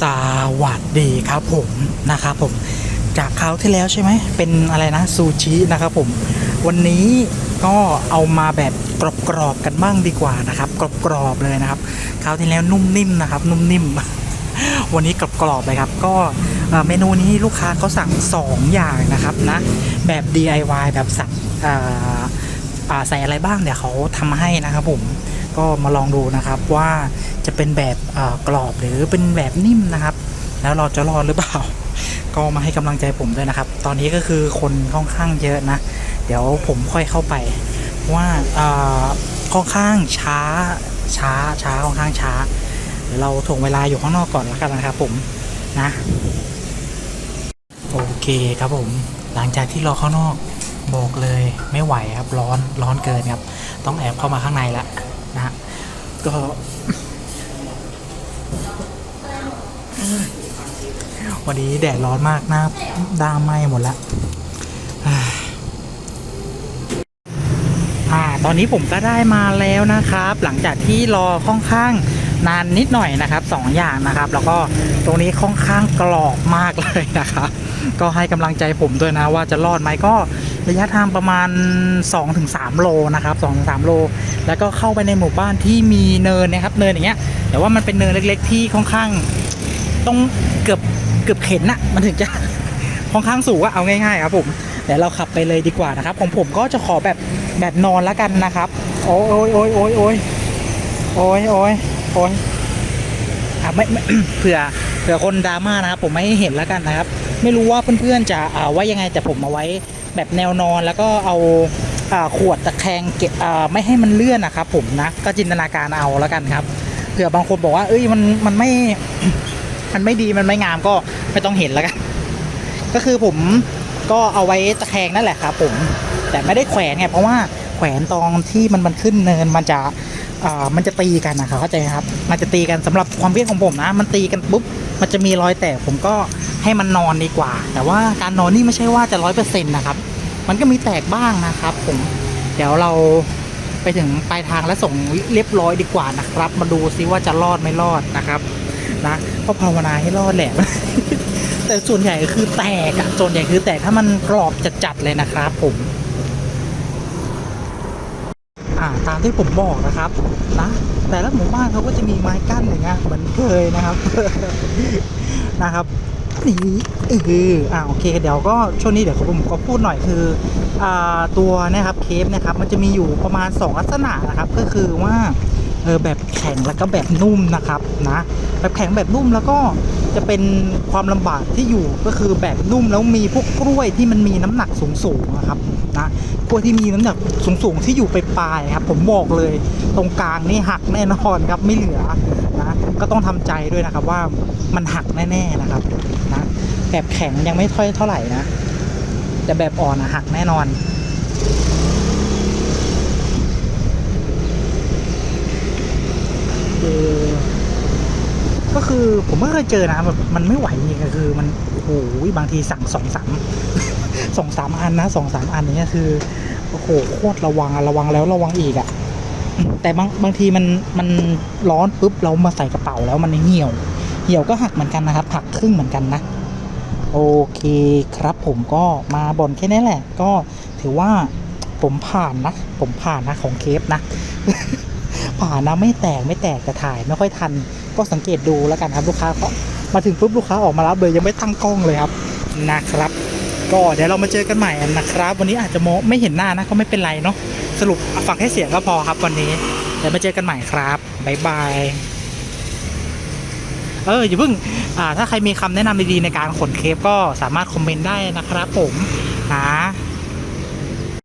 สวัสดีครับผมนะครับผมจากคราวที่แล้วใช่ไหมเป็นอะไรนะซูชินะครับผมวันนี้ก็เอามาแบบกรอบๆกันบ้างดีกว่านะครับกรอบๆเลยนะครับคราวที่แล้วนุ่มนิ่มนะครับ นุ่มนิ่ม วันนี้กรอบๆเลยครับ ก็เมนูนี้ลูกค้าเขาสั่ง 2 อย่างนะครับนะแบบ DIY แบบสั่งใส่อะไรบ้างเดี๋ยวเขาทำให้นะครับผม ก็มาลองดูนะครับว่าจะเป็นแบบกรอบหรือเป็นแบบนิ่มนะครับ แล้วเราจะรอดหรือเปล่า ก็มาให้กำลังใจผมด้วยนะครับ ตอนนี้ก็คือคนค่อนข้างเยอะนะ เดี๋ยวผมค่อยเข้าไปว่าค่อนข้างช้าช้าช้าค่อนข้างช้า เราถ่วงเวลาอยู่ข้างนอกก่อนแล้วกันนะครับ ผมนะ โอเคครับผมหลังจากที่รอข้างนอกบอกเลยไม่ไหวครับร้อนร้อนเกินครับ ต้องแอบเข้ามาข้างในล้ว นะฮะก็วันนี้แดดร้อนมากหน้าด้ามไหม้หมดละอ่า ตอนนี้ผมก็ได้มาแล้วนะครับ หลังจากที่รอค่อนข้าง นานนิดหน่อยนะครับสองอย่างนะครับ แล้วก็ตรงนี้ค่อนข้างกรอบมากเลยนะครับ ก็ให้กำลังใจผมด้วยนะว่าจะรอดไหมก็ระยะทางประมาณ 2-3 โลนะครับ2-3 โล แล้วก็เข้าไปในหมู่บ้านที่มีเนินนะครับเนินอย่างเงี้ยแต่ว่ามันเป็นเนินเล็กๆ ที่ค่อนข้างต้องเกือบเกือบเข็นน่ะมันถึงจะค่อนข้างสูงอะเอาง่ายๆครับผมเดี๋ยวเราขับไปเลยดีกว่านะครับ ของผมก็จะขอแบบแบบนอนแล้วกันนะครับ โอ้ยโอ้ยโอ้ยโอ้ยโอ้ยโอ้ยโอ้ย โอ้ยอะไม่ไม่ เผื่อเผื่อคนดราม่านะครับ ผมไม่ให้เห็นแล้วกันนะครับ ไม่รู้ว่าเพื่อนๆจะอ่าว่ายังไงแต่ผมเอาไว้แบบแนวนอนแล้วก็เอาอ่าขวดตะแคงเก็บอ่าไม่ให้มันเลื่อนนะครับ ผมนะก็จินตนาการเอาแล้วกันครับเผื่อบางคนบอกว่า เอ้ยมันมันไม่ มันไม่ดีมันไม่งามก็ไม่ต้องเห็นแล้วกัน ก็คือผมก็เอาไว้ตะแคงนั่นแหละครับผมแต่ไม่ได้แขวนไงเพราะว่าแขวนตรงที่มันมันขึ้นเนินมันจะ อ่ามันจะตีกันนะครับเข้าใจไหมครับ มันจะตีกันสำหรับความคิดของผมนะ มันตีกันปุ๊บมันจะมีรอยแตกผมก็ให้มันนอนดีกว่า แต่ว่าการนอนนี่ไม่ใช่ว่าจะร้อยเปอร์เซ็นต์นะครับ มันก็มีแตกบ้างนะครับ ผมเดี๋ยวเราไปถึงปลายทางและส่งเรียบร้อยดีกว่านะครับ มาดูซิว่าจะรอดไม่รอดนะครับนะก็ภาวนาให้รอดแหละ แต่ส่วนใหญ่คือแตกอะส่วนใหญ่คือแตกถ้ามันกรอบจัดๆเลยนะครับ ผม อ่า ตามที่ผมบอกนะครับนะแต่ละหมู่บ้านเขาก็จะมีไม้กั้นอย่างเงี้ยเหมือนเคยนะครับนะครับนี่เอออ่าโอเค เดี๋ยวก็ช่วงนี้เดี๋ยวผมก็พูดหน่อยคืออ่าตัวนะครับเคฟนะครับมันจะมีอยู่ประมาณ 2 ลักษณะนะครับ ก็คือว่า เออแบบแข็งแล้วก็แบบนุ่มนะครับนะแบบแข็งแบบนุ่มแล้วก็จะเป็นความลำบากที่อยู่ก็คือแบบนุ่มแล้วมีพวกกล้วยที่มันมีน้ำหนักสูงๆนะครับนะกล้วยที่มีน้ำหนักสูงๆที่อยู่ไปปลายครับผมบอกเลยตรงกลางนี่หักแน่นอนครับไม่เหลือนะก็ต้องทำใจด้วยนะครับว่ามันหักแน่ๆนะครับนะแบบแข็งยังไม่ค่อยเท่าไหร่นะแต่แบบอ่อนอะหักแน่นอน เออก็ คือผมไม่เคยเจอนะแบบมันไม่ไหวจริงคือ มันโอ้โหบางทีสั่งสองสามสองสามอันนะสองสามอันอย่างเนี้ยคือโอ้โหโคตรระวังระวังแล้วระวังอีกอะแต่บางบางทีมันมันร้อนปุ๊บเรามาใส่กระเป๋าแล้วมันเหี่ยว เหี่ยวก็หักเหมือนกันนะครับหักครึ่งเหมือนกันนะ โอเคครับผมก็มาบ่นแค่นี้แหละ ก็ถือว่าผมผ่านนะ ผมผ่านนะของเคฟนะ ผ่านนะไม่แตกไม่แตกแต่ถ่ายไม่ค่อยทัน ก็สังเกตดูแล้วกันครับลูกค้าก็มาถึงปุ๊บลูกค้าออกมารับเลยยังไม่ตั้งกล้องเลยครับนะครับ ก็เดี๋ยวเรามาเจอกันใหม่นะครับ วันนี้อาจจะมองไม่เห็นหน้านะก็ไม่เป็นไรเนาะสรุปฟังแค่เสียงก็พอครับวันนี้ เดี๋ยวมาเจอกันใหม่ครับบ๊ายบายเอออย่าเพิ่งอ่าถ้าใครมีคำแนะนำดีๆในการขนเคปก็สามารถคอมเมนต์ได้นะครับผมนะ